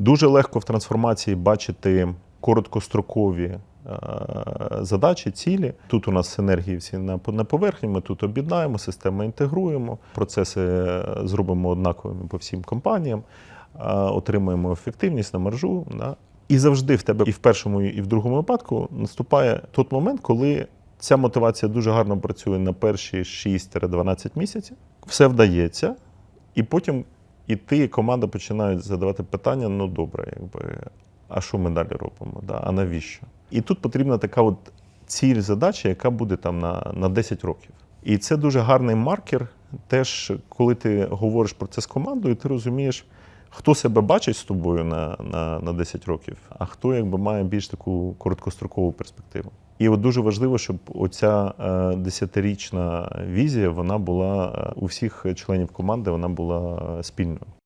Дуже легко в трансформації бачити короткострокові е, задачі, цілі. Тут у нас синергії всі на, поверхні, ми тут об'єднаємо, системи інтегруємо, процеси е, зробимо однаковими по всім компаніям, е, отримуємо ефективність на маржу. І завжди в тебе і в першому, і в другому випадку наступає той момент, коли ця мотивація дуже гарно працює на перші 6-12 місяців, все вдається, і потім і ти, команда починають задавати питання: ну добре, якби, а що ми далі робимо? Да? А навіщо? І тут потрібна така от ціль задача, яка буде там на, на 10 років. І це дуже гарний маркер. Теж, коли ти говориш про це з командою, ти розумієш, хто себе бачить з тобою на, на, на 10 років, а хто якби має більш таку короткострокову перспективу. І от дуже важливо, щоб оця е, десятирічна візія вона була е, у всіх членів команди, вона була е, спільною.